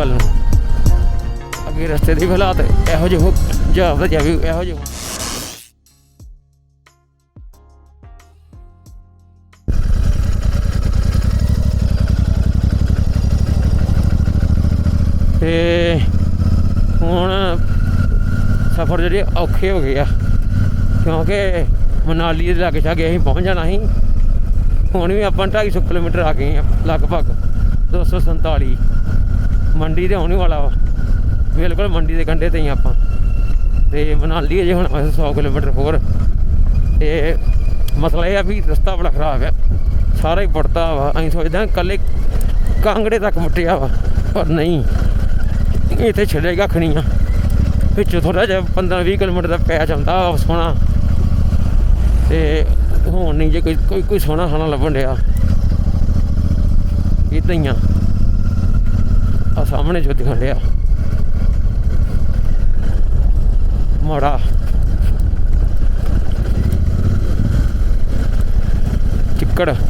ਵੱਲ ਨੂੰ। ਅੱਗੇ ਰਸਤੇ ਦੇ ਹਾਲਾਤ ਇਹੋ ਜਿਹੇ ਹੋ ਜਾਵਦਾ ਜਾਵੇ ਇਹੋ ਜਿਹੇ ਹੋਣ। ਤੇ ਹੁਣ ਸਫ਼ਰ ਜਿਹੜੇ ਔਖੇ ਹੋ ਗਏ ਆ, ਕਿਉਂਕਿ ਮਨਾਲੀ ਦੇ ਲਾਗੇ ਛਾਗੇ ਅਸੀਂ ਪਹੁੰਚ ਜਾਣਾ ਸੀ। ਹੁਣ ਵੀ ਆਪਾਂ 250 ਕਿਲੋਮੀਟਰ ਆ ਗਏ ਆ, ਲਗਭਗ 247 ਮੰਡੀ ਤੇ ਆਉਣ ਵਾਲਾ ਵਾ। ਬਿਲਕੁਲ ਮੰਡੀ ਦੇ ਕੰਢੇ ਤੇ ਹੀ ਆਪਾਂ। ਤੇ ਮਨਾਲੀ ਅਜੇ ਹੁਣ ਬਸ 100 ਕਿਲੋਮੀਟਰ ਹੋਰ। ਤੇ ਮਸਲਾ ਇਹ ਆ ਵੀ ਰਸਤਾ ਬੜਾ ਖਰਾਬ ਆ। ਸਾਰਾ ਹੀ ਪੜਤਾ ਵਾ। ਅਸੀਂ ਸੋਚਦੇ ਹਾਂ ਕੱਲੇ ਕਾਂਗੜੇ ਤੱਕ ਮੁੱਟਿਆ ਵਾ, ਪਰ ਨਹੀਂ। ਇੱਥੇ ਛੱਡੇਗਾ ਖਣੀਆਂ ਵਿੱਚ ਥੋੜਾ ਜਿਹਾ 15 20 ਕਿਲੋਮੀਟਰ ਦਾ ਪੈ ਜਾਂਦਾ ਵਾ ਸੋਹਣਾ ਤੇ ਹੁਣ ਨਹੀਂ ਜੇ ਕੋਈ ਕੋਈ ਕੋਈ ਸੋਹਣਾ ਖਾਣਾ ਲੱਭਣ ਡਿਆ। ਇਦਾਂ ਹੀ ਆ ਸਾਹਮਣੇ ਜੋ ਦਿਖਣ ਡਿਆ। ਮਾੜਾ। ਚਿੱਕੜ। ਅਸੀਂ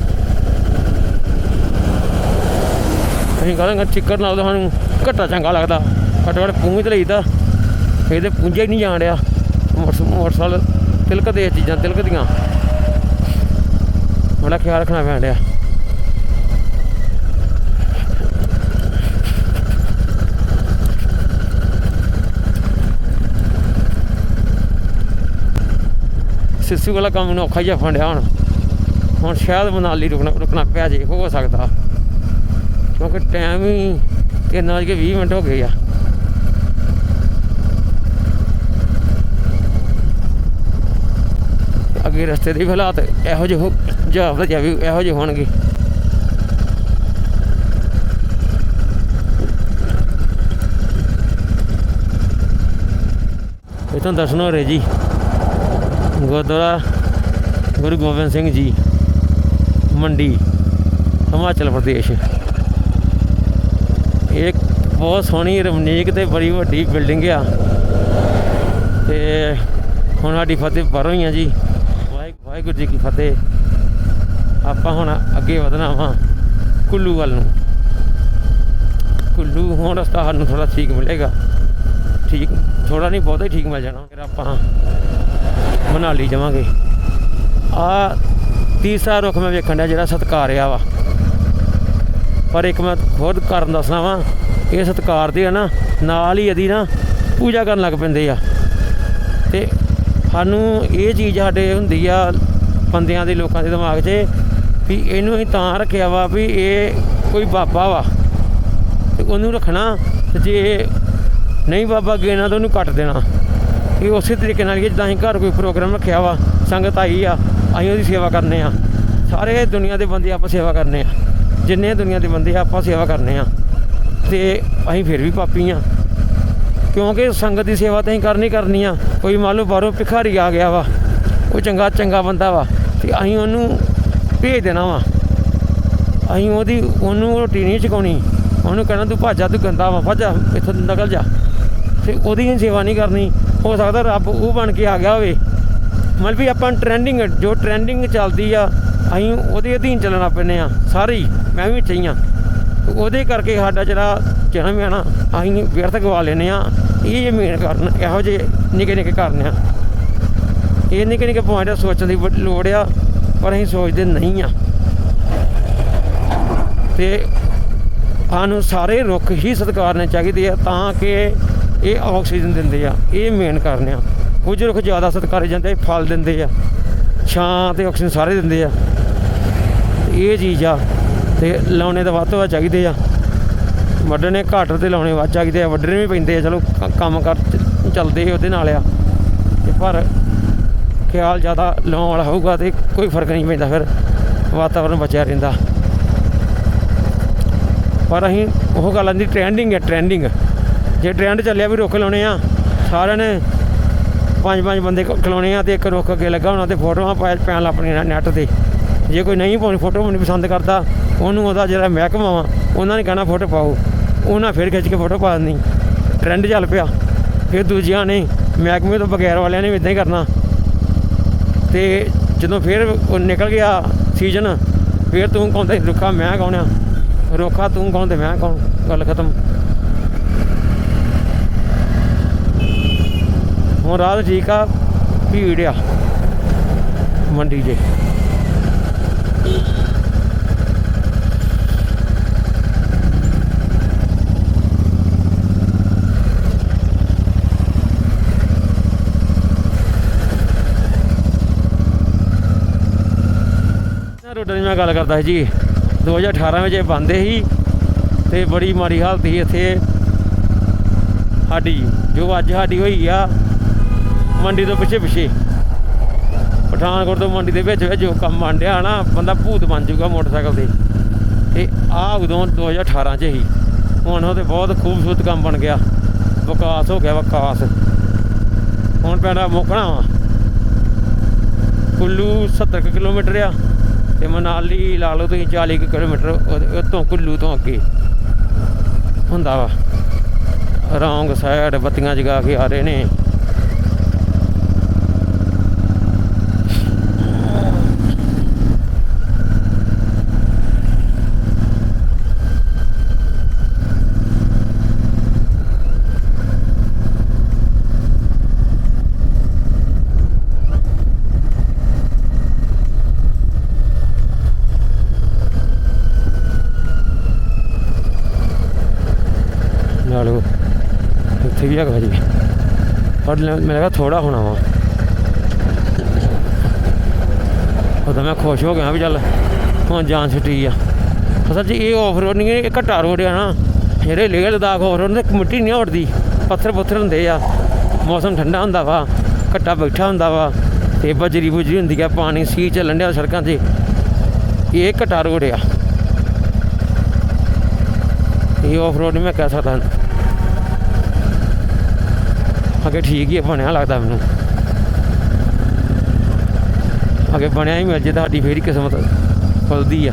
ਕਹਿੰਦੇ ਚਿੱਕੜ ਨਾਲ ਤਾਂ ਸਾਨੂੰ ਘੱਟਾ ਚੰਗਾ ਲੱਗਦਾ। ਘੱਟੋ ਘੱਟ ਪੂੰਝ ਤੇ ਲਈਦਾ ਇਹਦੇ ਪੁੰਝੇ ਨਹੀਂ ਜਾਣ ਡਿਆ। ਮੋਟਰ- ਮੋਟਰਸਾਈਕਲ ਤਿਲਕ ਦੇ ਚੀਜ਼ਾਂ ਤਿਲਕਦੀਆਂ। ਬੜਾ ਖਿਆਲ ਰੱਖਣਾ ਪੈਣ ਡਿਆ। ਸਿੱਸੂ ਵਾਲਾ ਕੰਮ ਨੂੰ ਔਖਾ ਜਿਹਾ ਫੰਡਿਆ ਹੁਣ। ਹੁਣ ਸ਼ਾਇਦ ਮਨਾਲੀ ਰੁਕਣਾ ਰੁਕਣਾ ਪਿਆ ਜੇ, ਹੋ ਸਕਦਾ। ਕਿਉਂਕਿ ਟਾਈਮ ਹੀ ਤਿੰਨ ਵੱਜ ਕੇ 20 ਮਿੰਟ ਹੋ ਗਏ ਆ। ਅੱਗੇ ਰਸਤੇ ਦੇ ਹਾਲਾਤ ਇਹੋ ਜਿਹੇ ਹੋ ਜਾਵਦਾ ਜਾਵੇ ਇਹੋ ਜਿਹੇ ਹੋਣਗੇ। ਇਹ ਇਥੋਂ ਦਰਸ਼ਨ ਹੋ ਰਹੇ ਜੀ। ਗੁਰਦੁਆਰਾ ਗੁਰੂ ਗੋਬਿੰਦ ਸਿੰਘ ਜੀ, ਮੰਡੀ, ਹਿਮਾਚਲ ਪ੍ਰਦੇਸ਼। ਇੱਕ ਬਹੁਤ ਸੋਹਣੀ ਰਮਨੀਕ ਤੇ ਬੜੀ ਵੱਡੀ ਬਿਲਡਿੰਗ ਆ। ਤੇ ਹੁਣ ਸਾਡੀ ਫਤਿਹ ਪਰੋਂ ਹੀ ਆ ਜੀ। ਵਾਹਿ- ਵਾਹਿਗੁਰੂ ਜੀ ਕੀ ਫਤਿਹ। ਆਪਾਂ ਹੁਣ ਅੱਗੇ ਵਧਣਾ ਵਾ ਕੁੱਲੂ ਵੱਲ ਨੂੰ। ਕੁੱਲੂ ਹੁਣ ਰਸਤਾ ਸਾਨੂੰ ਥੋੜਾ ਠੀਕ ਮਿਲੇਗਾ। ਠੀਕ ਥੋੜਾ ਨਹੀਂ, ਬਹੁਤਾ ਹੀ ਠੀਕ ਮਿਲ ਜਾਣਾ। ਫਿਰ ਆਪਾਂ ਮਨਾਲੀ ਜਾਵਾਂਗੇ। ਆ ਤੀਸਰਾ ਰੁੱਖ ਮੈਂ ਵੇਖਣ ਡਿਆ ਜਿਹੜਾ ਸਤਕਾਰਿਆ ਵਾ। ਪਰ ਇੱਕ ਮੈਂ ਖੁਦ ਕਾਰਨ ਦੱਸਣਾ ਵਾ, ਇਹ ਸਤਕਾਰ ਦੇ ਆ ਨਾ, ਨਾਲ ਹੀ ਇਹਦੀ ਨਾ ਪੂਜਾ ਕਰਨ ਲੱਗ ਪੈਂਦੇ ਆ। ਤੇ ਸਾਨੂੰ ਇਹ ਚੀਜ਼ ਸਾਡੇ ਹੁੰਦੀ ਆ ਬੰਦਿਆਂ ਦੇ ਲੋਕਾਂ ਦੇ ਦਿਮਾਗ 'ਚ ਵੀ ਇਹਨੂੰ ਅਸੀਂ ਤਾਂ ਰੱਖਿਆ ਵਾ ਵੀ ਇਹ ਕੋਈ ਬਾਬਾ ਵਾ। ਤੇ ਉਹਨੂੰ ਰੱਖਣਾ ਤੇ ਜੇ ਨਹੀਂ ਬਾਬਾ ਅੱਗੇ ਨਾ ਤਾਂ ਉਹਨੂੰ ਕੱਟ ਦੇਣਾ। ਇਹ ਉਸੇ ਤਰੀਕੇ ਨਾਲ ਹੀ ਜਿੱਦਾਂ ਅਸੀਂ ਘਰ ਕੋਈ ਪ੍ਰੋਗਰਾਮ ਰੱਖਿਆ ਵਾ, ਸੰਗਤ ਆਈ ਆ, ਅਸੀਂ ਉਹਦੀ ਸੇਵਾ ਕਰਨੇ ਆ। ਸਾਰੇ ਦੁਨੀਆ ਦੇ ਬੰਦੇ ਆਪਾਂ ਸੇਵਾ ਕਰਨੇ ਆ। ਜਿੰਨੇ ਦੁਨੀਆ ਦੇ ਬੰਦੇ ਆਪਾਂ ਸੇਵਾ ਕਰਨੇ ਆ। ਤੇ ਅਸੀਂ ਫਿਰ ਵੀ ਪਾਪੀ ਆ। ਕਿਉਂਕਿ ਸੰਗਤ ਦੀ ਸੇਵਾ ਤਾਂ ਅਸੀਂ ਕਰਨੀ ਕਰਨੀ ਆ। ਕੋਈ ਮੰਨ ਲਓ ਬਾਹਰੋਂ ਭਿਖਾਰੀ ਆ ਗਿਆ ਵਾ ਉਹ ਚੰਗਾ ਚੰਗਾ ਬੰਦਾ ਵਾ, ਤੇ ਅਸੀਂ ਉਹਨੂੰ ਭੇਜ ਦੇਣਾ ਵਾ। ਅਸੀਂ ਉਹਦੀ, ਉਹਨੂੰ ਰੋਟੀ ਨਹੀਂ ਚਕਾਉਣੀ ਉਹਨੂੰ ਕਹਿਣਾ, ਤੂੰ ਭਾਜਾ ਤੂੰ ਗੰਦਾ ਵਾ, ਭਾਜਾ ਇੱਥੋਂ ਨਿਕਲ ਜਾ। ਤੇ ਉਹਦੀ ਸੇਵਾ ਨਹੀਂ ਕਰਨੀ। ਹੋ ਸਕਦਾ ਰੱਬ ਉਹ ਬਣ ਕੇ ਆ ਗਿਆ ਹੋਵੇ। ਮਤਲਬ ਵੀ ਆਪਾਂ ਟ੍ਰੈਂਡਿੰਗ ਜੋ ਟ੍ਰੈਂਡਿੰਗ ਚੱਲਦੀ ਆ, ਅਸੀਂ ਉਹਦੇ ਅਧੀਨ ਚੱਲਣਾ ਪੈਂਦੇ ਆ, ਸਾਰੇ ਹੀ, ਮੈਂ ਵੀ ਚਾਹੀਆਂ ਉਹਦੇ ਕਰਕੇ ਸਾਡਾ ਜਿਹੜਾ ਜਨਮ ਹੈ ਨਾ, ਅਸੀਂ ਵਿਅਰਥ ਗਵਾ ਲੈਨੇ ਆ। ਇਹ ਮੇਨ ਕਾਰਨ ਇਹੋ ਜਿਹੇ ਨਿੱਕੇ ਨਿੱਕੇ ਕਾਰਨ ਆ। ਇਹ ਨਿੱਕੇ ਨਿੱਕੇ ਪੁਆਇੰਟ ਸੋਚਣ ਦੀ ਬੜੀ ਲੋੜ ਆ, ਪਰ ਅਸੀਂ ਸੋਚਦੇ ਨਹੀਂ ਆ। ਤੇ ਸਾਨੂੰ ਸਾਰੇ ਰੁੱਖ ਹੀ ਸਤਿਕਾਰਨੇ ਚਾਹੀਦੇ ਆ, ਤਾਂ ਕਿ ਇਹ ਆਕਸੀਜਨ ਦਿੰਦੇ ਆ, ਇਹ ਮੇਨ ਕਾਰਨ ਆ। ਕੁਝ ਰੁੱਖ ਜ਼ਿਆਦਾ ਸਤਿਕਾਰੇ ਜਾਂਦੇ ਫਲ ਦਿੰਦੇ ਆ। ਛਾਂ ਤੇ ਆਕਸੀਜਨ ਸਾਰੇ ਦਿੰਦੇ ਆ। ਇਹ ਚੀਜ਼ ਆ, ਤੇ ਲਾਉਣੇ ਤਾਂ ਵੱਧ ਤੋਂ ਵੱਧ ਚਾਹੀਦੇ ਆ। ਵੱਢਣੇ ਘੱਟ ਤੇ ਲਾਉਣੇ ਵੱਧ ਚਾਹੀਦੇ ਆ, ਵੱਢਣੇ ਵੀ ਪੈਂਦੇ ਆ, ਚਲੋ ਕੰਮ ਕਰ ਚੱਲਦੇ ਉਹਦੇ ਨਾਲ ਆ। ਤੇ ਪਰ ਖਿਆਲ ਜ਼ਿਆਦਾ ਲਾਉਣ ਵਾਲਾ ਹੋਊਗਾ ਤੇ ਕੋਈ ਫ਼ਰਕ ਨਹੀਂ ਪੈਂਦਾ ਫਿਰ, ਵਾਤਾਵਰਨ ਬਚਿਆ ਰਹਿੰਦਾ। ਪਰ ਅਸੀਂ ਉਹ ਗੱਲ ਆਂਦੀ ਟ੍ਰੈਂਡਿੰਗ ਹੈ ਟ੍ਰੈਂਡਿੰਗ ਜੇ ਟ੍ਰੈਂਡ ਚੱਲਿਆ ਵੀ ਰੁੱਖ ਲਾਉਣੇ ਆ, ਸਾਰਿਆਂ ਨੇ ਪੰਜ ਪੰਜ ਬੰਦੇ ਕ- ਖਲਾਉਣੇ ਆ ਤੇ ਇੱਕ ਰੁੱਖ ਅੱਗੇ ਲੱਗਾ ਹੋਣਾ ਤੇ ਫੋਟੋਆਂ ਪਾ ਪੈਣ ਆਪਣੀਆਂ ਨੈੱਟ ਤੇ। ਜੇ ਕੋਈ ਨਹੀਂ ਪਾਉਣੀ ਫੋਟੋ ਨਹੀਂ ਪਸੰਦ ਕਰਦਾ, ਉਹਨੂੰ ਉਹਦਾ ਜਿਹੜਾ ਮਹਿਕਮਾ ਵਾ, ਉਹਨਾਂ ਨੇ ਕਹਿਣਾ ਫੋਟੋ ਪਾਓ। ਉਹਨਾਂ ਫਿਰ ਖਿੱਚ ਕੇ ਫੋਟੋ ਪਾ ਦਿੰਦੀ। ਟ੍ਰੈਂਡ ਚੱਲ ਪਿਆ। ਫਿਰ ਦੂਜਿਆਂ ਨੇ ਮਹਿਕਮੇ ਤੋਂ ਬਗੈਰ ਵਾਲਿਆਂ ਨੇ ਵੀ ਇਦਾਂ ਹੀ ਕਰਨਾ। ਤੇ ਜਦੋਂ ਫਿਰ ਉਹ ਨਿਕਲ ਗਿਆ ਸੀਜ਼ਨ ਫਿਰ ਤੂੰ ਕੌਂਦਾ ਰੁੱਖਾ ਮੈਂ ਕੌਣ ਆ? ਰੁੱਖਾ ਤੂੰ ਕੌਣ ਤੇ ਮੈਂ ਕੌਣ? ਗੱਲ ਖਤਮ। ਹੁਣ ਰਾਤ ਠੀਕ ਆ ਭੀੜ ਆ ਮੰਡੀ 'ਚ ਰੋਡ ਦੀ ਮੈਂ ਗੱਲ ਕਰਦਾ ਸੀ ਜੀ 2018 ਵਿੱਚ ਇਹ ਬੰਦੇ ਸੀ ਤੇ ਬੜੀ ਮਾੜੀ ਹਾਲਤ ਸੀ ਇੱਥੇ। ਸਾਡੀ, ਜੋ ਅੱਜ ਸਾਡੀ ਹੋਈ ਆ ਮੰਡੀ ਤੋਂ ਪਿੱਛੇ ਪਿੱਛੇ। ਪਠਾਨਕੋਟ ਤੋਂ ਮੰਡੀ ਦੇ ਵਿੱਚ ਵਿੱਚ ਜੋ ਕੰਮ ਮੰਡਿਆ ਨਾ, ਬੰਦਾ ਭੂਤ ਬਣ ਜਾਊਗਾ ਮੋਟਰਸਾਈਕਲ ਤੇ। ਤੇ ਆ ਉਦੋਂ 2018 ਚ ਹੀ, ਹੁਣ ਉਹ ਤੇ ਬਹੁਤ ਖੂਬਸੂਰਤ ਕੰਮ ਬਣ ਗਿਆ। ਵਿਕਾਸ ਹੋ ਗਿਆ ਵਿਕਾਸ। ਹੁਣ ਪੈਣਾ ਮੁੱਕਣਾ ਵਾ। ਕੁੱਲੂ 70 ਕੁ ਕਿਲੋਮੀਟਰ ਆ, ਤੇ ਮਨਾਲੀ ਲਾ ਲਓ ਤੁਸੀਂ 40 ਕੁ ਕਿਲੋਮੀਟਰ ਉਹਦੇ- ਤੋਂ ਕੁੱਲੂ ਤੋਂ ਅੱਗੇ ਹੁੰਦਾ ਵਾ। ਰੌਂਗ ਸਾਈਡ ਬੱਤੀਆਂ ਜਗਾ ਕੇ ਆ ਰਹੇ ਨੇ ਲਾ ਲਓ ਇੱਥੇ ਵੀ ਹੈਗਾ ਜੀ ਪਰ ਲੈ- ਮੇਰੇ ਲੱਗਾ ਥੋੜਾ ਹੋਣਾ ਵਾ। ਉਦੋਂ ਮੈਂ ਖੁਸ਼ ਹੋ ਗਿਆ ਵੀ ਚੱਲ ਹੁਣ ਜਾਨ ਛੁੱਟੀ ਆ। ਅਸਲ 'ਚ ਇਹ ਆਫ ਰੋਡ ਨਹੀਂ ਇਹ ਘੱਟਾ ਰੋਡ ਆ ਨਾ। ਜਿਹੜੇ ਲੇਹ ਲਦਾਖ ਆਫ ਰੋਡ ਤੇ ਮਿੱਟੀ ਨਹੀਂ ਉੜਦੀ ਪੱਥਰ ਪੁੱਥਰ ਹੁੰਦੇ ਆ। ਮੌਸਮ ਠੰਡਾ ਹੁੰਦਾ ਵਾ, ਘੱਟਾ ਬੈਠਾ ਹੁੰਦਾ ਵਾ। ਤੇ ਬਜਰੀ ਬੁਜਰੀ ਹੁੰਦੀ ਆ, ਪਾਣੀ ਸੀ ਚੱਲਣ ਡਿਆ ਸੜਕਾਂ 'ਤੇ। ਇਹ ਘੱਟਾ ਰੋਡ ਆ। ਇਹ ਆਫ ਰੋਡ ਮੈਂ ਕਹਿ ਸਕਦਾ। ਅੱਗੇ ਠੀਕ ਹੀ ਆ, ਬਣਿਆ ਲੱਗਦਾ ਮੈਨੂੰ। ਅੱਗੇ ਬਣਿਆ ਹੀ ਮਿਲ ਜੇ ਤੁਹਾਡੀ ਫੇਰ ਕਿਸਮਤ ਖੁੱਲਦੀ ਆ।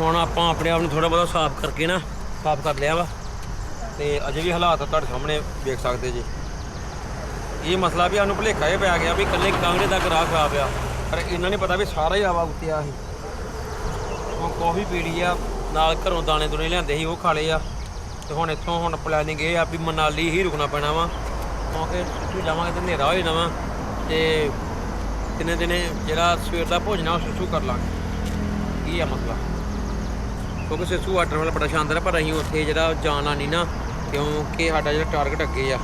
ਹੁਣ ਆਪਾਂ ਆਪਣੇ ਆਪ ਨੂੰ ਥੋੜਾ ਬਹੁਤਾ ਸਾਫ਼ ਕਰਕੇ ਨਾ ਸਾਫ਼ ਕਰ ਲਿਆ ਵਾ। ਤੇ ਅਜੇ ਵੀ ਹਾਲਾਤ ਤੁਹਾਡੇ ਸਾਹਮਣੇ ਵੇਖ ਸਕਦੇ ਜੀ। ਇਹ ਮਸਲਾ ਵੀ ਸਾਨੂੰ ਭੁਲੇਖਾ ਇਹ ਪੈ ਗਿਆ ਵੀ ਇਕੱਲੇ ਕਾਂਗੜੇ ਦਾ ਗਰਾਹ ਖਰਾਬ ਆ। ਪਰ ਇਹਨਾਂ ਨੇ ਪਤਾ ਵੀ ਸਾਰਾ ਹੀ ਆਵਾ ਉੱਤੇ ਆ ਸੀ ਕੌਫੀ ਕਾਫੀ ਪੀੜੀ ਆ, ਨਾਲ ਘਰੋਂ ਦਾਣੇ ਦੁਣੇ ਲਿਆਂਦੇ ਸੀ, ਉਹ ਖਾ ਲਏ ਆ। ਤੇ ਹੁਣ ਇੱਥੋਂ ਹੁਣ ਪਲੈਨਿੰਗ ਇਹ ਆ ਵੀ ਮਨਾਲੀ ਹੀ ਰੁਕਣਾ ਪੈਣਾ ਵਾ। ਕਿਉਂਕਿ ਇੱਥੋਂ ਜਾਵਾਂਗੇ ਤੇ ਹਨੇਰਾ ਹੋ ਜਾਣਾ ਵਾ ਤੇ ਦਿਨੇ ਦਿਨੇ ਜਿਹੜਾ ਸਵੇਰ ਦਾ ਭੋਜਨ ਆ, ਉਹ ਸੁਸੂ ਕਰ ਲਾਂਗੇ। ਕੀ ਆ ਮਸਲਾ? ਕਿਉਂਕਿ ਸਿਸੂ ਆਟਰ ਵਾਲਾ ਬੜਾ ਸ਼ਾਨਦਾਰ ਪਰ ਅਸੀਂ ਉੱਥੇ ਜਿਹੜਾ ਜਾਣਾ ਨਹੀਂ ਨਾ, ਕਿਉਂਕਿ ਸਾਡਾ ਜਿਹੜਾ ਟਾਰਗੇਟ ਅੱਗੇ ਆ,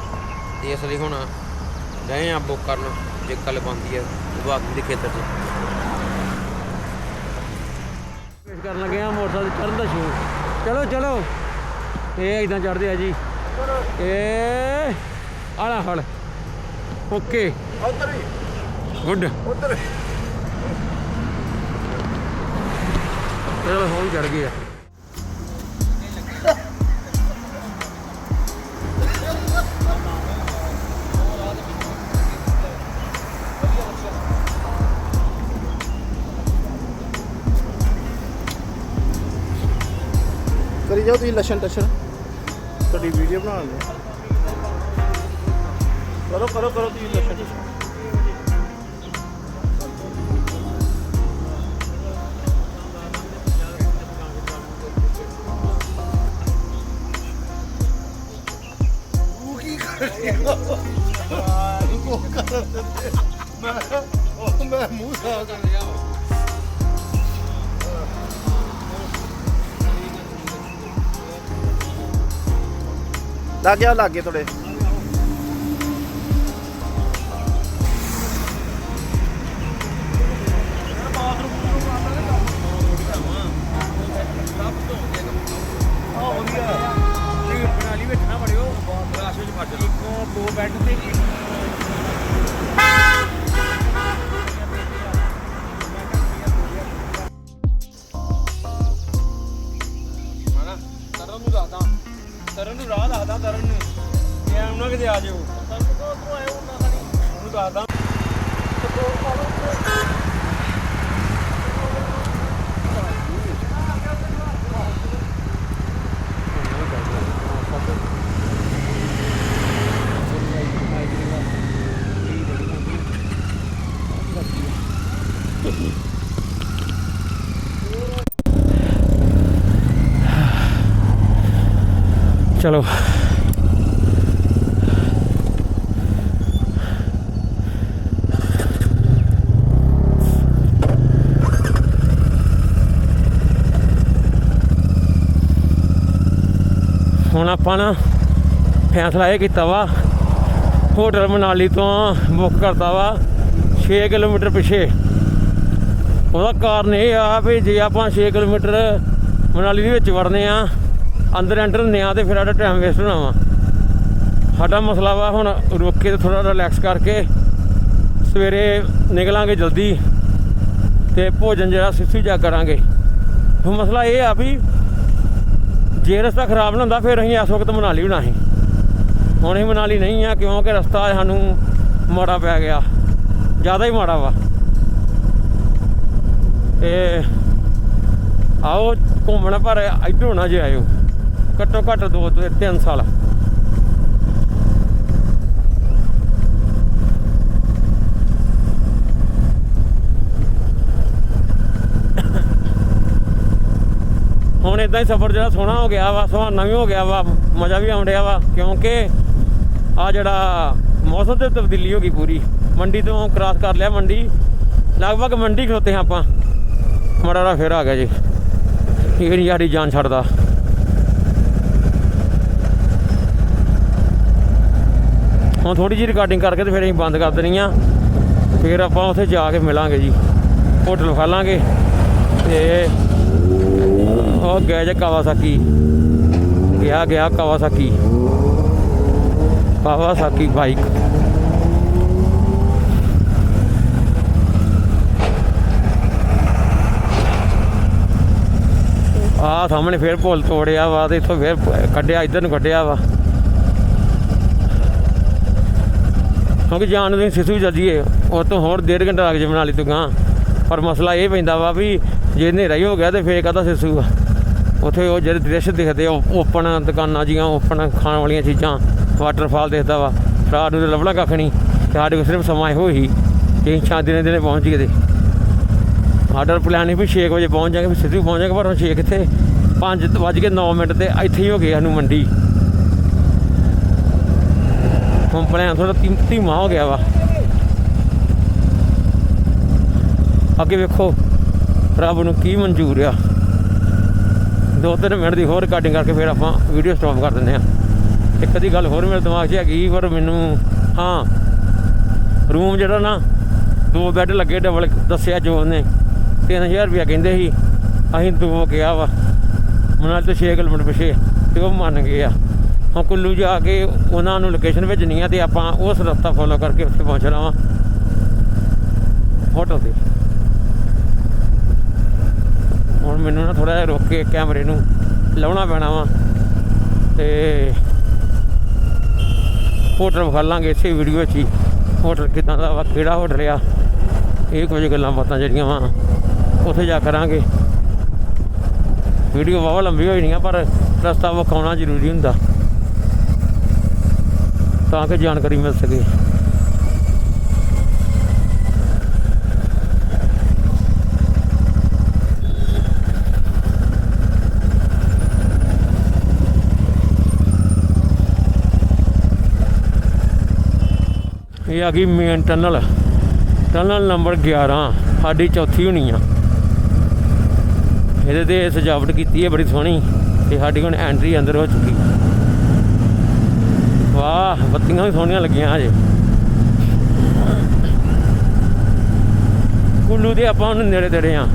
ਤੇ ਇਸ ਲਈ ਹੁਣ ਗਏ ਆ ਬੁੱਕ ਕਰਨ, ਜੇ ਕੱਲ ਬੰਦੀ ਆ, ਵਿਭਾਗ ਦੇ ਖੇਤਰ 'ਚ। ਪੇਸ਼ ਕਰਨ ਲੱਗੇ ਆ ਮੋਟਰਸਾਈਕਲ ਚੜ੍ਹਨ ਦਾ ਸ਼ੌਕ। ਚਲੋ ਚਲੋ। ਇਹ ਇਦਾਂ ਚੜਦੇ ਆ ਜੀ। ਏ ਆਲਾ ਹਲ। ਓਕੇ। ਉਧਰ ਹੀ। ਗੁੱਡ। ਉਧਰ ਚਲੋ ਹੁਣ ਚੜ ਗਏ ਆ ਜਾਓ ਤੁਸੀਂ ਲਸ਼ਨ ਟਸ਼ਨ ਤੁਹਾਡੀ ਵੀਡੀਓ ਬਣਾ ਲਓ ਕਰੋ ਕਰੋ ਕਰੋ ਤੁਸੀਂ ਲਸ਼ਨ ਟਸ਼ਨ ਲੱਗ ਗਿਆ ਲੱਗ ਗਏ ਥੋੜੇ ਚਲੋ ਹੁਣ ਆਪਾਂ ਨਾ ਫੈਸਲਾ ਇਹ ਕੀਤਾ ਵਾ, ਹੋਟਲ ਮਨਾਲੀ ਤੋਂ ਬੁੱਕ ਕਰਤਾ ਵਾ 6 ਕਿਲੋਮੀਟਰ ਪਿੱਛੇ। ਉਹਦਾ ਕਾਰਨ ਇਹ ਆ ਵੀ ਜੇ ਆਪਾਂ 6 ਕਿਲੋਮੀਟਰ ਮਨਾਲੀ ਦੇ ਵਿੱਚ ਵੜਨੇ ਆ ਅੰਦਰ ਐਂਟਰ ਹੁੰਦੇ ਆ ਤੇ ਫਿਰ ਸਾਡਾ ਟਾਈਮ ਵੇਸਟ ਹੋਣਾ ਵਾ। ਸਾਡਾ ਮਸਲਾ ਵਾ ਹੁਣ ਰੁਕ ਕੇ ਤੇ ਥੋੜਾ ਰਿਲੈਕਸ ਕਰਕੇ ਸਵੇਰੇ ਨਿਕਲਾਂਗੇ ਜਲਦੀ ਤੇ ਭੋਜਨ ਜਿਹੜਾ ਸਿੱਸੀ ਜਾ ਕਰਾਂਗੇ। ਹੁਣ ਮਸਲਾ ਇਹ ਆ ਵੀ ਜੇ ਰਸਤਾ ਖਰਾਬ ਨਾ ਹੁੰਦਾ ਫਿਰ ਅਸੀਂ ਇਸ ਵਕਤ ਮਨਾਲੀ ਹੋਣਾ ਸੀ। ਹੁਣ ਅਸੀਂ ਮਨਾਲੀ ਨਹੀਂ ਆ ਕਿਉਂਕਿ ਰਸਤਾ ਸਾਨੂੰ ਮਾੜਾ ਪੈ ਗਿਆ। ਜ਼ਿਆਦਾ ਹੀ ਮਾੜਾ ਵਾ। ਤੇ ਆਓ ਘੁੰਮਣ ਪਰ ਇੱਧਰੋਂ ਨਾ ਜੇ ਆਇਓ। ਘੱਟੋ ਘੱਟ ਦੋ ਤੋਂ ਤਿੰਨ ਸਾਲ। ਹੁਣ ਇਦਾਂ ਹੀ ਸਫ਼ਰ ਜਿਹੜਾ ਸੋਹਣਾ ਹੋ ਗਿਆ ਵਾ, ਸੁਹਾਨਾ ਵੀ ਹੋ ਗਿਆ ਵਾ, ਮਜ਼ਾ ਵੀ ਆਉਣ ਡਿਆ ਵਾ, ਕਿਉਂਕਿ ਆ ਜਿਹੜਾ ਮੌਸਮ ਤੇ ਤਬਦੀਲੀ ਹੋ ਗਈ ਪੂਰੀ। ਮੰਡੀ ਤੋਂ ਕ੍ਰਾਸ ਕਰ ਲਿਆ ਮੰਡੀ। ਲਗਭਗ ਮੰਡੀ ਖਲੋਤੇ ਹਾਂ ਆਪਾਂ। ਮਾੜਾ ਜਿਹਾ ਫੇਰ ਆ ਗਿਆ ਜੀ। ਇਹ ਨਹੀਂ ਸਾਡੀ ਜਾਨ ਛੱਡਦਾ। ਹੁਣ ਥੋੜੀ ਜਿਹੀ ਰਿਕਾਰਡਿੰਗ ਕਰਕੇ ਤੇ ਫਿਰ ਅਸੀਂ ਬੰਦ ਕਰ ਦੇਣੀ ਆ। ਫਿਰ ਆਪਾਂ ਉੱਥੇ ਜਾ ਕੇ ਮਿਲਾਂਗੇ ਜੀ। ਹੋਟਲ ਖਾ ਲਾਂਗੇ ਤੇ ਉਹ ਗਿਆ ਜੇ ਕਾਵਾਸਾਕੀ। ਗਿਆ ਗਿਆ ਕਾਵਾਸਾਕੀ। ਕਾਵਾਸਾਕੀ ਬਾਈਕ ਆ ਸਾਹਮਣੇ ਫੇਰ ਪੁਲ ਤੋੜਿਆ ਵਾ ਤੇ ਇੱਥੋਂ ਫੇਰ ਕੱਢਿਆ, ਇੱਧਰ ਨੂੰ ਕੱਢਿਆ ਵਾ। ਕਿਉਂਕਿ ਜਾਣ ਨੂੰ ਸਿਸੂ ਵੀ ਚੱਲੀਏ ਉਹ ਤੋਂ ਹੋਰ ਡੇਢ ਘੰਟਾ ਲੱਗ ਜੇ ਮਨਾਲੀ ਤੂੰ ਗਾਂ ਪਰ ਮਸਲਾ ਇਹ ਪੈਂਦਾ ਵਾ ਵੀ ਜੇ ਹਨੇਰਾ ਹੀ ਹੋ ਗਿਆ ਤੇ ਫੇਰ ਕਹਦਾ ਸਿਸੂ ਆ? ਉੱਥੇ ਉਹ ਜਿਹੜੇ ਦ੍ਰਿਸ਼ ਦਿਖਦੇ ਆ ਓਪਨ ਦੁਕਾਨਾਂ ਜੀਆਂ, ਓਪਨ ਖਾਣ ਵਾਲੀਆਂ ਚੀਜ਼ਾਂ ਵਾਟਰਫਾਲ ਦਿਖਦਾ ਵਾ। ਰਾਤ ਨੂੰ ਤਾਂ ਲੱਭਣਾ ਕੱਖ ਨਹੀਂ ਸਾਡੇ ਕੋਲ ਸਿਰਫ ਸਮਾਂ ਇਹੋ ਹੀ ਕਿ ਅਸੀਂ ਸ਼ਾਮ ਦਿਨੇ ਦਿਨੇ ਪਹੁੰਚ ਗਏ ਤੇ। ਸਾਡਾ ਪਲਾਨ ਸੀ ਵੀ 6 ਵਜੇ ਪਹੁੰਚ ਜਾਗੇ ਵੀ ਸਿੱਧੂ ਪਹੁੰਚ ਜਾਗੇ ਪਰ ਹੁਣ 6 ਕਿੱਥੇ? 5 ਵੱਜ ਕੇ 9 ਮਿੰਟ ਤੇ ਇੱਥੇ ਹੀ ਹੋ ਗਏ ਸਾਨੂੰ ਮੰਡੀ। ਹੁਣ ਪਲਾਨ ਥੋੜਾ ਧੀਮਾ ਹੋ ਗਿਆ ਵਾ। ਅੱਗੇ ਵੇਖੋ, ਰੱਬ ਨੂੰ ਕੀ ਮਨਜ਼ੂਰ ਆ। ਦੋ ਤਿੰਨ ਮਿੰਟ ਦੀ ਹੋਰ ਰਿਕਾਰਡਿੰਗ ਕਰਕੇ ਫਿਰ ਆਪਾਂ ਵੀਡੀਓ ਸਟਾਪ ਕਰ ਦਿੰਦੇ ਆ ਇੱਕ ਅੱਧੀ ਗੱਲ ਹੋਰ ਮੇਰੇ ਦਿਮਾਗ 'ਚ ਹੈਗੀ ਪਰ ਮੈਨੂੰ, ਹਾਂ ਰੂਮ ਜਿਹੜਾ ਨਾ, ਦੋ ਬੈੱਡ ਲੱਗੇ ਡਬਲ ਦੱਸਿਆ ਜੋ ਉਹਨੇ 3000 ਰੁਪਇਆ ਕਹਿੰਦੇ ਸੀ। ਅਸੀਂ ਦੋ ਗਿਆ ਵਾ। ਮਨਾਲ ਤੋਂ 6 ਕਿਲੋਮੀਟਰ ਪਿਛੇ, ਤੇ ਉਹ ਮੰਨ ਗਏ ਆ। ਕੁੱਲੂ ਜਾ ਕੇ ਉਹਨਾਂ ਨੂੰ ਲੋਕੇਸ਼ਨ ਭੇਜਣੀ ਆ ਤੇ ਆਪਾਂ ਉਸ ਰਸਤਾ ਫੋਲੋ ਕਰਕੇ ਉੱਥੇ ਪਹੁੰਚਣਾ ਵਾ ਹੋਟਲ ਤੇ। ਹੁਣ ਮੈਨੂੰ ਨਾ ਥੋੜਾ ਜਿਹਾ ਰੋਕ ਕੇ ਕੈਮਰੇ ਨੂੰ ਲਾਉਣਾ ਪੈਣਾ ਵਾ ਤੇ ਹੋਟਲ ਵਿਖਾ ਲਾਂਗੇ ਇਸੇ ਵੀਡੀਓ 'ਚ ਹੀ। ਹੋਟਲ ਕਿਦਾਂ ਦਾ ਵਾ, ਕਿਹੜਾ ਹੋਟਲ ਆ? ਇਹ ਕੁਝ ਗੱਲਾਂ ਬਾਤਾਂ ਜਿਹੜੀਆਂ ਵਾ, ਉੱਥੇ ਜਾ ਕਰਾਂਗੇ। ਵੀਡੀਓ ਬਹੁਤ ਲੰਬੀ ਹੋਈ ਨਹੀਂ ਆ, ਪਰ ਰਸਤਾ ਵਿਖਾਉਣਾ ਜ਼ਰੂਰੀ ਹੁੰਦਾ। ਤਾਂ ਕਿ ਜਾਣਕਾਰੀ ਮਿਲ ਸਕੇ। ਇਹ ਆ ਗਈ ਮੇਨ ਟਨਲ ਟਨਲ ਨੰਬਰ 11 ਸਾਡੀ ਚੌਥੀ ਹੋਣੀ ਆ। ਇਹਦੇ ਤੇ ਸਜਾਵਟ ਕੀਤੀ ਹੈ, ਬੜੀ ਸੋਹਣੀ। ਤੇ ਸਾਡੀ ਹੁਣ ਐਂਟਰੀ ਅੰਦਰ ਹੋ ਚੁੱਕੀ। ਬੱਤੀਆਂ ਵੀ ਸੋਹਣੀਆਂ ਲੱਗੀਆਂ ਹਜੇ। ਕੁੱਲੂ ਦੇ ਆਪਾਂ ਹੁਣ ਨੇੜੇ ਤੇੜੇ ਆ।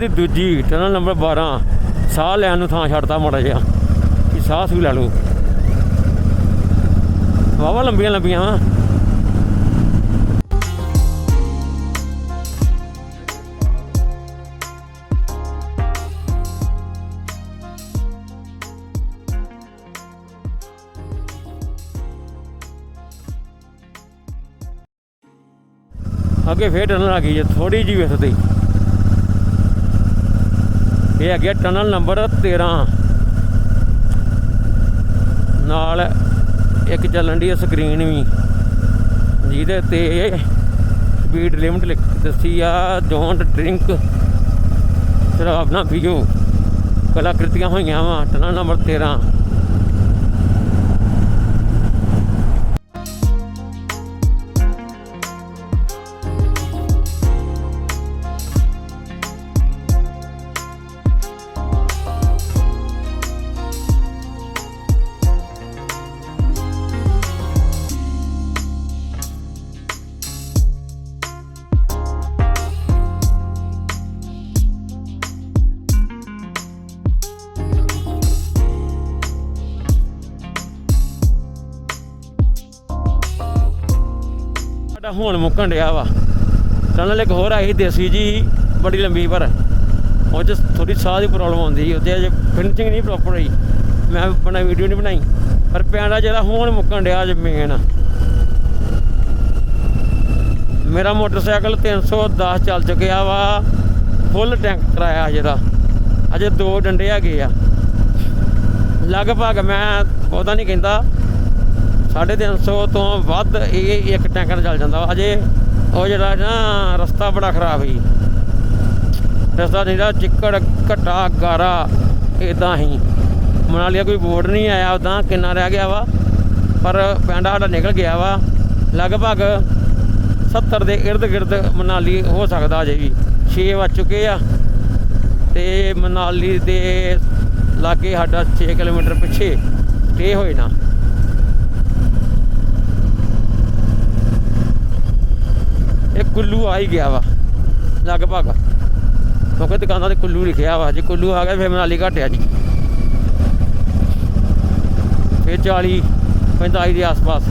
ਮੁੱਕ ਦੂਜੀ ਟਨਲ ਨੰਬਰ 12 ਸਾਹ ਲੈਣ ਨੂੰ ਥਾਂ ਛੱਡਤਾ ਮਾੜਾ ਜਿਹਾ। ਕਿ ਸਾਹ ਸੂ ਲੈ ਲਓ ਵਾਵਾ ਲੰਬੀਆਂ ਲੰਬੀਆਂ। ਵਾਂ। ਅੱਗੇ ਫੇਰ ਟਨਲ ਆ ਗਈ ਹੈ ਥੋੜੀ ਜਿਹੀ ਵੇਖ ਤੇ। ਇਹ ਹੈਗੀ ਆ ਟਨਲ ਨੰਬਰ 13 ਨਾਲ ਇੱਕ ਚੱਲਣ ਦੀ ਸਕਰੀਨ ਵੀ। ਜਿਹਦੇ ਤੇ ਸਪੀਡ ਲਿਮਟ ਲਿਖ ਦੱਸੀ ਆ ਡੋਂਟ ਡਰਿੰਕ ਸ਼ਰਾਬ ਨਾ ਪੀਓ। ਕਲਾਕ੍ਰਿਤੀਆਂ ਹੋਈਆਂ ਵਾ ਟਨਲ ਨੰਬਰ 13 ਸਾਡਾ ਹੁਣ ਮੁੱਕਣ ਡਿਆ ਵਾ। ਟਨਲ ਇੱਕ ਹੋਰ ਆਈ ਦੇਸੀ ਜੀ, ਬੜੀ ਲੰਬੀ ਪਰ। ਉਹ ਚ ਥੋੜੀ ਸਾਹ ਦੀ ਪ੍ਰੋਬਲਮ ਆਉਂਦੀ ਸੀ ਅਜੇ ਫਿਨਿਸ਼ਿੰਗ ਨਹੀਂ ਪ੍ਰੋਪਰ ਹੋਈ। ਮੈਂ ਆਪਣਾ ਵੀਡੀਓ ਨਹੀਂ ਬਣਾਈ। ਪਰ ਪਿਆੜਾ ਜਿਹੜਾ ਹੁਣ ਮੁੱਕਣ ਡਿਆ ਅੱਜ ਮੇਨ ਮੇਰਾ ਮੋਟਰਸਾਈਕਲ 310 ਚੱਲ ਚੁੱਕਿਆ ਵਾ। ਫੁੱਲ ਟੈਂਕ ਕਰਾਇਆ ਜਿਹੜਾ ਅਜੇ ਦੋ ਡੰਡੇ ਹੈਗੇ ਆ। ਲਗਭਗ ਮੈਂ ਬਹੁਤਾ ਨਹੀਂ ਕਹਿੰਦਾ। 350 ਤੋਂ ਵੱਧ ਇਹ ਇੱਕ ਟੈਂਕਰ ਚੱਲ ਜਾਂਦਾ ਵਾ। ਅਜੇ ਉਹ ਜਿਹੜਾ ਨਾ ਰਸਤਾ ਬੜਾ ਖਰਾਬ ਸੀ। ਰਸਤਾ ਜਿਹੜਾ ਚਿੱਕੜ, ਘਟਾ, ਗਾਰਾ ਇਦਾਂ ਹੀ ਮਨਾਲੀਆ ਕੋਈ ਬੋਰਡ ਨਹੀਂ ਆਇਆ ਉਦਾਂ ਕਿੰਨਾ ਰਹਿ ਗਿਆ ਵਾ। ਪਰ ਪੈਂਡਾ ਸਾਡਾ ਨਿਕਲ ਗਿਆ ਵਾ। ਲਗਭਗ 70 ਦੇ ਇਰਦ ਗਿਰਦ ਮਨਾਲੀ ਹੋ ਸਕਦਾ ਅਜੇ ਵੀ। 6 ਵੱਜ ਚੁੱਕੇ ਆ ਤੇ ਮਨਾਲੀ ਦੇ ਲਾਗੇ ਸਾਡਾ 6 ਕਿਲੋਮੀਟਰ ਪਿੱਛੇ ਸਟੇ ਹੋਏ ਨਾ। ਇਹ ਕੁੱਲੂ ਆ ਹੀ ਗਿਆ ਵਾ, ਲਗਭਗ। ਕਿਉਂਕਿ ਦੁਕਾਨਾਂ ਤੇ ਕੁੱਲੂ ਲਿਖਿਆ ਵਾ, ਜੇ ਕੁੱਲੂ ਆ ਗਿਆ ਫਿਰ ਮਨਾਲੀ ਘਟਿਆ ਜੀ ਫਿਰ 40 45 ਦੇ ਆਸ-ਪਾਸ।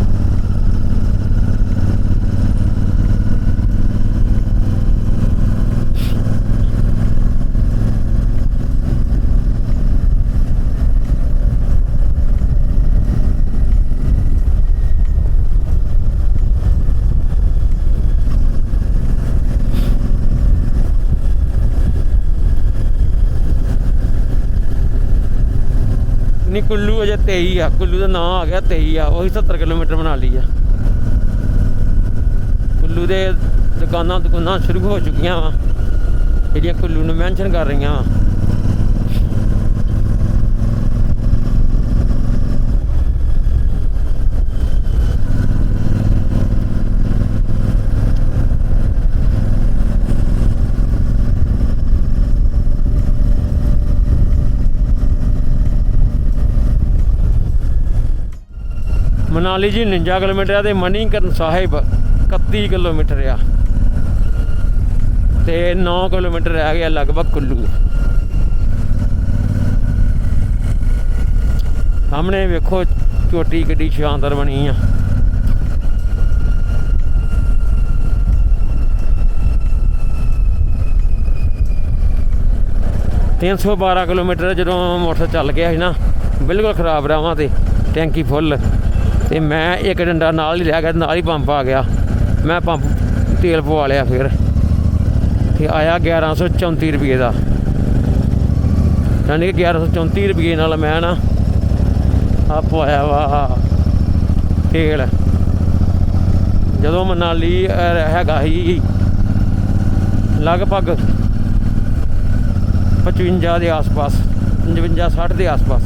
ਨਹੀਂ, ਕੁੱਲੂ ਅਜੇ 23 ਆ, ਕੁੱਲੂ ਦਾ ਨਾਂ ਆ ਗਿਆ 23 ਆ, ਉਹੀ 70 ਕਿਲੋਮੀਟਰ ਬਣਾ ਲਈ ਆ। ਕੁੱਲੂ ਦੇ ਦੁਕਾਨਾਂ ਦੁਕਾਨਾਂ ਸ਼ੁਰੂ ਹੋ ਚੁੱਕੀਆਂ ਵਾ, ਜਿਹੜੀਆਂ ਕੁੱਲੂ ਨੂੰ ਮੈਂਸ਼ਨ ਕਰ ਰਹੀਆਂ ਵਾ। ਮਨਾਲੀ ਜੀ 49 ਕਿਲੋਮੀਟਰ ਆ ਤੇ ਮਨੀਕਰਨ ਸਾਹਿਬ 31 ਕਿਲੋਮੀਟਰ ਆ। ਤੇ 9 ਕਿਲੋਮੀਟਰ ਰਹਿ ਗਿਆ ਲਗਭਗ ਕੁੱਲੂ। ਸਾਹਮਣੇ ਵੇਖੋ ਚੋਟੀ ਗੱਡੀ ਸ਼ਾਨਦਾਰ ਬਣੀ ਆ। ਤਿੰਨ ਸੌ ਬਾਰਾਂ ਕਿਲੋਮੀਟਰ ਜਦੋਂ ਮੋਟਰ ਚੱਲ ਗਿਆ ਸੀ ਨਾ, ਬਿਲਕੁਲ ਖਰਾਬ ਰਾਵਾਂ ਤੇ, ਟੈਂਕੀ ਫੁੱਲ। ਤੇ ਮੈਂ ਇੱਕ ਡੰਡਾ ਨਾਲ ਹੀ ਲਿਆ ਗਿਆ, ਨਾਲ ਹੀ ਪੰਪ ਆ ਗਿਆ। ਮੈਂ ਪੰਪ ਤੇਲ ਪਵਾ ਲਿਆ ਫਿਰ। ਤੇ ਆਇਆ 1134 ਰੁਪਏ ਦਾ। ਯਾਨੀ ਕਿ 1134 ਰੁਪਏ ਨਾਲ ਮੈਂ ਨਾ ਆ ਪਵਾਇਆ ਵਾ ਤੇਲ। ਜਦੋਂ ਮਨਾਲੀ ਹੈਗਾ ਸੀ ਲਗਭਗ 55 ਦੇ ਆਸ-ਪਾਸ 55 60 ਦੇ ਆਸ-ਪਾਸ।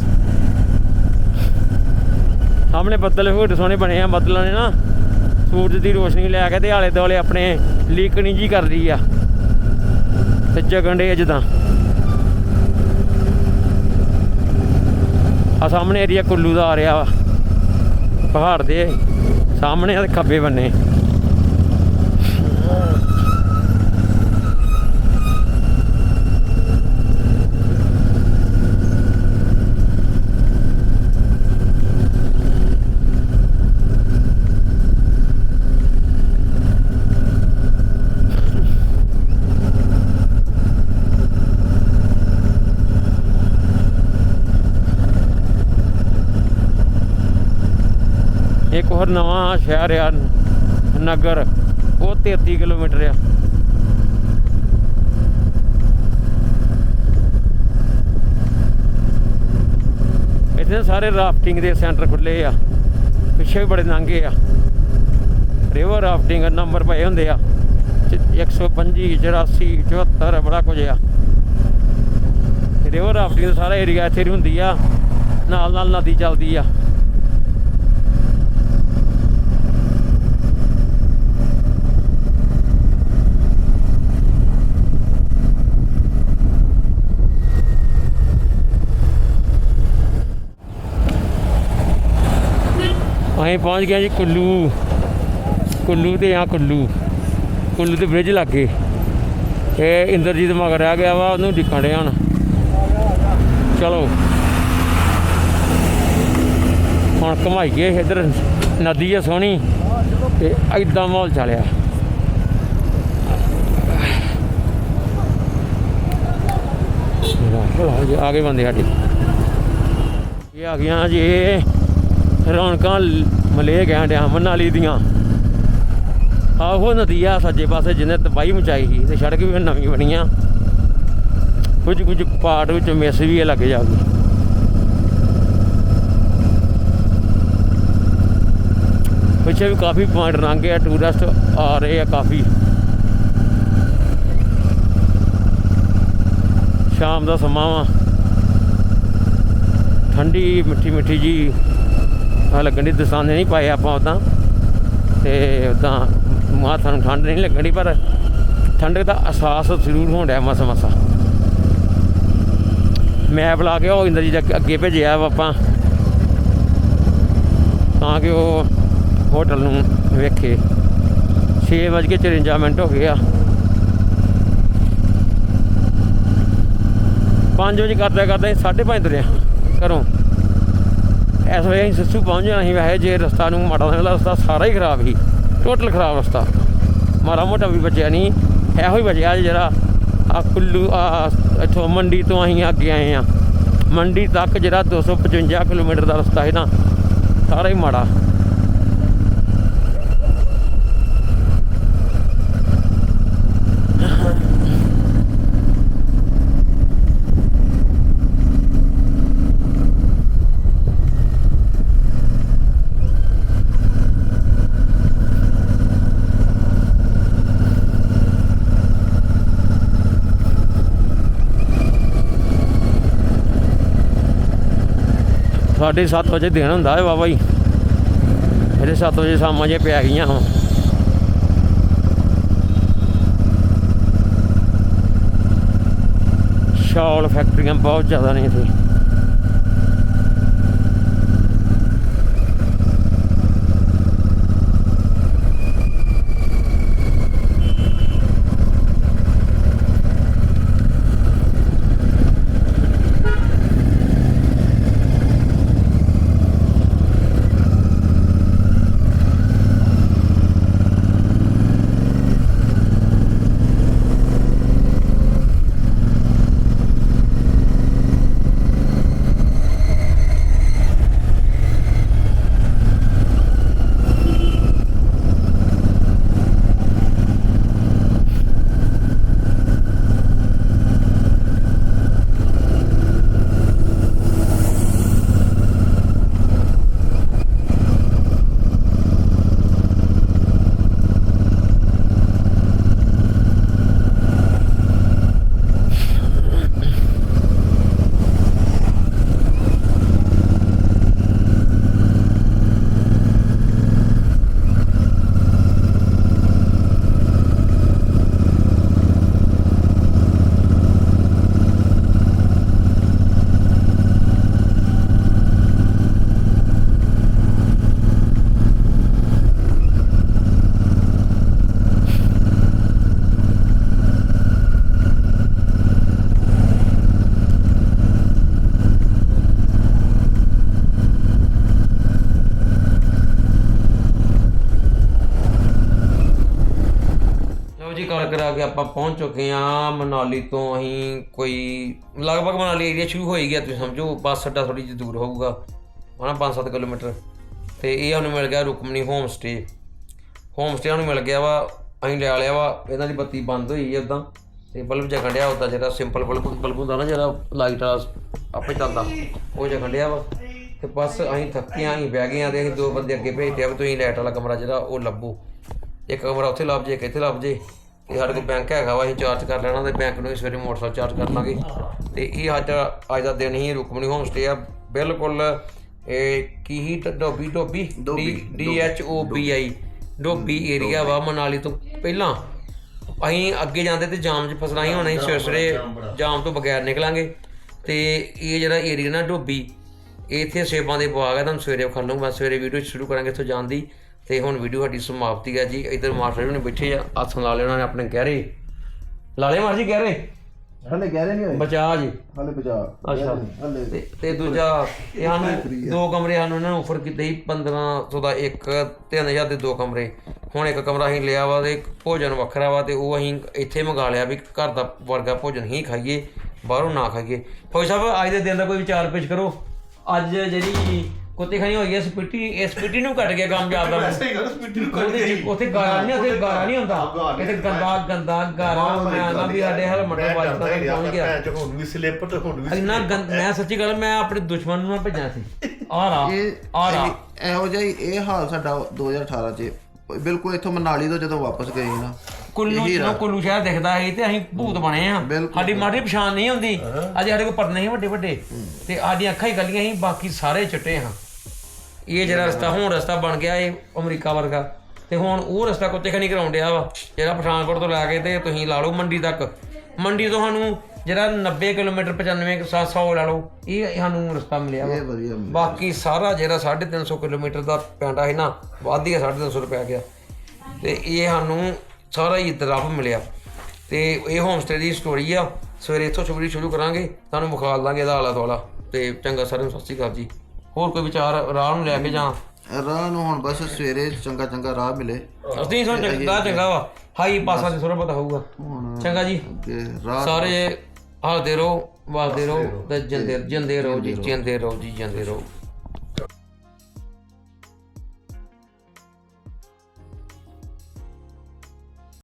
ਸਾਹਮਣੇ ਬੱਦਲ ਹੋਰ ਸੋਹਣੇ ਬਣੇ ਆ ਬੱਦਲਾਂ ਨੇ ਨਾ। ਸੂਰਜ ਦੀ ਰੋਸ਼ਨੀ ਲੈ ਕੇ ਤੇ ਆਲੇ ਦੁਆਲੇ ਆਪਣੇ ਲੀਕਣੀ ਜੀ ਕਰ ਲਈ ਆ। ਤੇ ਜਗਣ ਦੇ ਜਦਾਂ। ਆ ਸਾਹਮਣੇ ਏਰੀਆ ਕੁੱਲੂ ਦਾ ਆ ਰਿਹਾ ਵਾ। ਪਹਾੜ ਦੇ ਸਾਹਮਣੇ ਆ ਖੱਬੇ ਬੰਨੇ ਇੱਕ ਹੋਰ ਨਵਾਂ ਸ਼ਹਿਰ ਆ, ਨਗਰ, ਉਹ 33 ਕਿਲੋਮੀਟਰ ਆ। ਇੱਥੇ ਸਾਰੇ ਰਾਫਟਿੰਗ ਦੇ ਸੈਂਟਰ ਖੁੱਲੇ ਆ, ਪਿੱਛੇ ਵੀ ਬੜੇ ਨਾਂਗੇ ਆ। ਰਿਵਰ ਰਾਫਟਿੰਗ ਨੰਬਰ ਪਏ ਹੁੰਦੇ ਆ 125 84 74 ਬੜਾ ਕੁਝ ਆ। ਰਿਵਰ ਰਾਫਟਿੰਗ ਦਾ ਸਾਰਾ ਏਰੀਆ ਇੱਥੇ ਹੁੰਦੀ ਆ ਨਾਲ ਨਾਲ ਨਦੀ ਚੱਲਦੀ ਆ। ਅਸੀਂ ਪਹੁੰਚ ਗਏ ਜੀ ਕੁੱਲੂ। ਕੁੱਲੂ ਤੇ ਆ ਕੁੱਲੂ। ਕੁੱਲੂ ਤੇ ਬ੍ਰਿਜ ਲੱਗੇ। ਇਹ ਇੰਦਰਜੀਤ ਮਗਰ ਰਹਿ ਗਿਆ ਵਾ, ਉਹਨੂੰ ਦਿਖਣ ਡਿਆ ਚਲੋ। ਹੁਣ ਘਮਾਈਏ ਇਧਰ, ਨਦੀ ਆ ਸੋਹਣੀ, ਤੇ ਐਦਾਂ ਮਾਹੌਲ ਚੱਲਿਆ। ਲਓ ਜੀ ਆ ਗਏ ਬੰਦੇ ਸਾਡੇ। ਇਹ ਆ ਗਿਆ ਜੀ, ਰੌਣਕਾਂ ਮਲੇ ਕਹਿਣ ਡਿਆ ਮਨਾਲੀ ਦੀਆਂ। ਆਹੋ ਨਦੀ ਆ ਸੱਜੇ ਪਾਸੇ ਜਿਹਨੇ ਤਬਾਹੀ ਮਚਾਈ ਸੀ ਤੇ ਸੜਕ ਵੀ ਹੁਣ ਨਵੀਂ ਬਣੀ ਆ। ਕੁਝ ਕੁਝ ਪਾਰਟ ਵਿੱਚ ਮਿਸ ਵੀ ਇਹ ਲੱਗ ਜਾਊਗੀ। ਪਿੱਛੇ ਵੀ ਕਾਫੀ ਪੁਆਇੰਟ ਲੰਘੇ ਆ ਟੂਰਿਸਟ ਆ ਰਹੇ ਆ ਕਾਫੀ। ਸ਼ਾਮ ਦਾ ਸਮਾਂ ਵਾ। ਠੰਡੀ ਮਿੱਠੀ ਮਿੱਠੀ ਜੀ ਆ ਲੱਗਣ ਦੀ ਦਸਾਨੇ ਨਹੀਂ ਪਾਏ ਆਪਾਂ ਉਦਾਂ ਤੇ ਉਦਾਂ ਮਾਥਾ ਨੂੰ ਠੰਡ ਨਹੀਂ ਲੱਗਣੀ ਪਰ ਠੰਡ ਦਾ ਅਹਿਸਾਸ ਜ਼ਰੂਰ ਹੋਣ ਡਿਆ ਮਸਾ ਮਸਾ। ਮੈਪ ਲਾ ਕੇ ਉਹ ਇੰਦਰ ਜੀ ਦੇ ਅੱਗੇ- ਅੱਗੇ ਭੇਜਿਆ ਵਾ ਆਪਾਂ। ਤਾਂ ਕਿ ਉਹ ਹੋਟਲ ਨੂੰ ਵੇਖੇ। 6:54 ਮਿੰਟ ਹੋ ਗਏ ਆ। 5 ਵਜੇ ਕਰਦੇ ਕਰਦੇ 5:30 ਤੁਰਿਆ ਘਰੋਂ। ਇਸ ਵੇਲੇ ਅਸੀਂ ਸੱਸੂ ਪਹੁੰਚ ਜਾਣਾ ਸੀ ਵੈਸੇ ਜੇ ਰਸਤਾ ਨੂੰ ਮਾੜਾ ਲੱਗਦਾ, ਰਸਤਾ ਸਾਰਾ ਹੀ ਖਰਾਬ ਸੀ। ਟੋਟਲ ਖਰਾਬ ਰਸਤਾ। ਮਾੜਾ ਮੋਟਾ ਵੀ ਬਚਿਆ ਨਹੀਂ। ਇਹੋ ਹੀ ਬਚਿਆ ਜਿਹੜਾ ਆ ਕੁੱਲੂ, ਆ ਇੱਥੋਂ ਮੰਡੀ ਤੋਂ ਅਸੀਂ ਅੱਗੇ ਆਏ ਆ ਮੰਡੀ ਤੱਕ ਜਿਹੜਾ 255 ਕਿਲੋਮੀਟਰ ਦਾ ਰਸਤਾ ਹੈ ਨਾ, ਸਾਰਾ ਹੀ ਮਾੜਾ। ਸਾਢੇ ਸੱਤ ਵਜੇ ਦਿਨ ਹੁੰਦਾ ਹੈ ਬਾਬਾ ਜੀ ਇਹਦੇ 7 ਵਜੇ ਸ਼ਾਮਾਂ ਜੇ ਪੈ ਗਈਆਂ ਹੁਣ ਸ਼ਾਲ ਫੈਕਟਰੀਆਂ ਬਹੁਤ ਜ਼ਿਆਦਾ ਨੇ ਇੱਥੇ ਲਓ ਜੀ ਗੱਲ ਕਰਾ ਕੇ ਆਪਾਂ ਪਹੁੰਚ ਚੁੱਕੇ ਆ ਮਨਾਲੀ ਤੋਂ ਅਸੀਂ ਕੋਈ ਲਗਭਗ ਮਨਾਲੀ ਏਰੀਆ ਸ਼ੁਰੂ ਹੋਈ ਹੀ ਗਿਆ, ਤੁਸੀਂ ਸਮਝੋ, ਬੱਸ ਅੱਡਾ ਥੋੜੀ ਜਿਹੀ ਦੂਰ ਹੋਊਗਾ, ਹਨਾ 5-7 ਕਿਲੋਮੀਟਰ। ਤੇ ਇਹ ਸਾਨੂੰ ਮਿਲ ਗਿਆ Rukmani home stay home stay ਸਾਨੂੰ ਮਿਲ ਗਿਆ ਵਾ, ਅਸੀਂ ਲੈ ਲਿਆ ਵਾ, ਇਹਨਾਂ ਦੀ ਬੱਤੀ ਬੰਦ ਹੋਈ ਹੈ ਉਦਾਂ ਤੇ ਬਲਬ ਜਗਣ ਡਿਆ ਉਦਾਂ ਜਿਹੜਾ ਸਿੰਪਲ ਬਲਬ ਬਲਬ ਹੁੰਦਾ ਨਾ ਜਿਹੜਾ ਲਾਈਟ ਵਾਲਾ ਆਪੇ ਚੱਲਦਾ, ਉਹ ਜਗਣ ਡਿਆ ਵਾ। ਤੇ ਬਸ ਅਸੀਂ ਥੱਕੇ ਆਂ, ਅਸੀਂ ਬਹਿ ਗਏ ਆਂ ਤੇ ਅਸੀਂ ਦੋ ਬੰਦੇ ਅੱਗੇ ਭੇਜਦੇ ਆ ਵੀ ਤੁਸੀਂ ਲਾਈਟ ਵਾਲਾ ਕਮਰਾ ਜਿਹੜਾ ਉਹ ਲੱਭੋ। ਇੱਕ ਕਮਰਾ ਉੱਥੇ ਲੱਭ ਜੇ ਇੱਕ ਇੱਥੇ ਲੱਭ ਜੇ ਤੇ ਸਾਡੇ ਕੋਲ ਬੈਂਕ ਹੈਗਾ ਵਾ ਅਸੀਂ ਚਾਰਜ ਕਰ ਲੈਣਾ ਤੇ ਬੈਂਕ ਨੂੰ ਹੀ ਸਵੇਰੇ ਮੋਟਰਸਾਈਕਲ ਚਾਰਜ ਕਰ ਲਾਂਗੇ। ਤੇ ਇਹ ਅੱਜ ਅੱਜ ਦਾ ਦਿਨ ਹੀ ਰੁਕਮਣੀ ਹੋਮ ਸਟੇ ਆ। ਬਿਲਕੁਲ ਇਹ ਕੀ ਹੀ Dhobi Dhobi? D H O B I. Dhobi area ਵਾ ਮਨਾਲੀ ਤੋਂ ਪਹਿਲਾਂ। ਅਸੀਂ ਅੱਗੇ ਜਾਂਦੇ ਤੇ ਜਾਮ 'ਚ ਫਸਣਾ ਹੀ ਹੋਣਾ ਸੀ ਸਵੇਰੇ ਸਵੇਰੇ ਜਾਮ ਤੋਂ ਬਗੈਰ ਨਿਕਲਾਂਗੇ। ਤੇ ਇਹ ਜਿਹੜਾ ਏਰੀਆ ਨਾ ਡੋਬੀ ਇੱਥੇ ਸੇਬਾਂ ਦੇ ਬਾਗ ਆ ਤੁਹਾਨੂੰ ਸਵੇਰੇ ਵਿਖਾ ਲਵਾਂਗਾ ਸਵੇਰੇ ਵੀਡੀਓ ਸ਼ੁਰੂ ਕਰਾਂਗੇ ਇੱਥੋਂ ਜਾਣ ਦੀ। ਤੇ ਹੁਣ ਵੀਡੀਓ ਸਾਡੀ ਸਮਾਪਤੀ ਹੈ ਜੀ। ਇਧਰ ਮਾਸਟਰ ਨੇ ਬੈਠੇ ਆ ਹੱਥ ਲਾ ਲਏ ਉਹਨਾਂ ਨੇ ਆਪਣੇ ਗਹਿਰੇ। ਲਾ ਲਏ ਮਾਰ ਜੀ ਗਹਿਰੇ? ਹਲੇ ਗਹਿਰੇ ਨਹੀਂ ਹੋਏ। ਬਚਾ ਜੀ। ਹਲੇ ਬਚਾ। ਅੱਛਾ। ਹਲੇ। ਤੇ ਤੇ ਦੂਜਾ ਇਹ ਸਾਨੂੰ ਦੋ ਕਮਰੇ ਸਾਨੂੰ ਇਹਨਾਂ ਨੇ ਆਫਰ ਕੀਤੇ ਸੀ 1500 ਦਾ ਇੱਕ 3000 ਦੇ ਦੋ ਕਮਰੇ। ਹੁਣ ਇੱਕ ਕਮਰਾ ਅਸੀਂ ਲਿਆ ਵਾ ਤੇ ਭੋਜਨ ਵੱਖਰਾ ਵਾ ਤੇ ਉਹ ਅਸੀਂ ਇੱਥੇ ਮੰਗਾ ਲਿਆ ਵੀ ਘਰ ਦਾ ਵਰਗਾ ਭੋਜਨ ਹੀ ਖਾਈਏ ਬਾਹਰੋਂ ਨਾ ਖਾਈਏ। ਫੌਜ ਸਾਹਿਬ ਅੱਜ ਦੇ ਦਿਨ ਦਾ ਕੋਈ ਵਿਚਾਰ ਪੇਸ਼ ਕਰੋ। ਅੱਜ ਜਿਹੜੀ ਕੁੱਤੇ ਖਾਣੀ ਹੋਈ ਹੈ ਸਪਿਟੀ ਇਹ ਸਪਿਟੀ ਨੂੰ ਕੱਟ ਗਿਆ ਕੰਮ ਜਾਂਦਾ ਉਹਦੇ ਚ ਉੱਥੇ ਗਾਰਾ ਨਹੀਂ ਉੱਥੇ ਗਾਰਾ ਨਹੀਂ ਹੁੰਦਾ। ਇੱਥੇ ਗੰਦਾ ਗੰਦਾ ਗਾਰਾ ਮੈਂ ਆਂਦਾ ਵੀ ਸਾਡੇ ਹੈਲਮਟ ਵੱਜਦਾ ਤੇ ਪਹੁੰਚ ਗਿਆ। ਹੁਣ ਵੀ ਸਲਿੱਪ ਤੇ ਹੁਣ ਵੀ ਇੰਨਾ ਗੰਦ ਮੈਂ ਸੱਚੀ ਗੱਲ ਮੈਂ ਆਪਣੇ ਦੁਸ਼ਮਣ ਨੂੰ ਨਾ ਭੇਜਣਾ ਸੀ ਆ ਰਾ ਇਹ ਆ ਰਾ ਇਹ- ਇਹੋ ਜਿਹਾ ਹੀ ਇਹ ਹਾਲ ਸਾਡਾ 2018 ਚ। ਬਿਲਕੁਲ ਇੱਥੋਂ ਮਨਾਲੀ ਤੋਂ ਜਦੋਂ ਵਾਪਸ ਗਏ ਨਾ ਕੁੱਲੂ ਜਦੋਂ ਕੁੱਲੂ ਸ਼ਹਿਰ ਦਿਖਦਾ ਸੀ ਤੇ ਅਸੀਂ ਭੂਤ ਬਣੇ ਆ। ਬਿਲਕੁਲ। ਸਾਡੀ ਮਾੜੀ ਪਛਾਣ ਨਹੀਂ ਹੁੰਦੀ। ਅੱਜ ਸਾਡੇ ਕੋਲ ਪਰਨੇ ਸੀ ਵੱਡੇ ਵੱਡੇ। ਤੇ ਸਾਡੀਆਂ ਅੱਖਾਂ ਹੀ ਗਲੀਆਂ ਸੀ ਬਾਕੀ ਸਾਰੇ ਚਿੱਟੇ ਹਾਂ ਇਹ ਜਿਹੜਾ ਰਸਤਾ ਹੁਣ ਰਸਤਾ ਬਣ ਗਿਆ ਇਹ ਅਮਰੀਕਾ ਵਰਗਾ। ਤੇ ਹੁਣ ਉਹ ਰਸਤਾ ਕੁੱਤੇ ਖਣੀ ਕਰਾਉਣ ਡਿਆ ਵਾ ਜਿਹੜਾ ਪਠਾਨਕੋਟ ਤੋਂ ਲੈ ਕੇ ਤੇ ਤੁਸੀਂ ਲਾ ਲਓ ਮੰਡੀ ਤੱਕ। ਮੰਡੀ ਤੋਂ ਸਾਨੂੰ ਜਿਹੜਾ 90 ਕਿਲੋਮੀਟਰ 95 700 ਲਾ ਲਓ ਇਹ ਸਾਨੂੰ ਰਸਤਾ ਮਿਲਿਆ ਵਾ। ਇਹ ਵਧੀਆ ਬਾਕੀ ਸਾਰਾ ਜਿਹੜਾ 350 ਕਿਲੋਮੀਟਰ ਦਾ ਪੈਂਡਾ ਹੈ ਨਾ ਵੱਧ ਹੀ 350 ਰੁਪਏ ਗਿਆ। ਤੇ ਇਹ ਸਾਨੂੰ ਸਾਰਾ ਹੀ ਇਤਰਾਫ ਮਿਲਿਆ। ਤੇ ਇਹ ਹੋਮ ਸਟੇ ਦੀ ਸਟੋਰੀ ਆ। ਸਵੇਰੇ ਇੱਥੋਂ ਸ਼ੁਰੂ ਸ਼ੁਰੂ ਕਰਾਂਗੇ ਤੁਹਾਨੂੰ ਵਿਖਾ ਦਾਂਗੇ ਇਹਦਾ ਆਲਾ ਦੁਆਲਾ ਤੇ ਚੰਗਾ ਸਾਰਿਆਂ ਨੂੰ ਸਤਿ ਸ਼੍ਰੀ ਅਕਾਲ ਜੀ। ਹੋਰ ਕੋਈ ਵਿਚਾਰ ਰਾਹ ਨੂੰ ਲੈ ਕੇ ਜਾਂ? ਰਾਹ ਨੂੰ ਹੁਣ ਬਸ ਸਵੇਰੇ ਚੰਗਾ ਚੰਗਾ ਰਾਹ ਮਿਲੇ। ਅਸੀਂ ਸੋ ਚੰਗਾ ਚੰਗਾ ਵਾ। ਹਾਈ ਪਾਸਾ ਤੇ ਪਤਾ ਹੋਊਗਾ। ਚੰਗਾ ਜੀ। ਸਾਰੇ ਹੱਸਦੇ ਰਹੋ ਵਸਦੇ ਰਹੋ ਤੇ ਜਿੰਦੇ ਜਿੰਦੇ ਰਹੋ ਜੀ ਜਿੰਦੇ ਰਹੋ ਜੀ ਜਿੰਦੇ ਰਹੋ।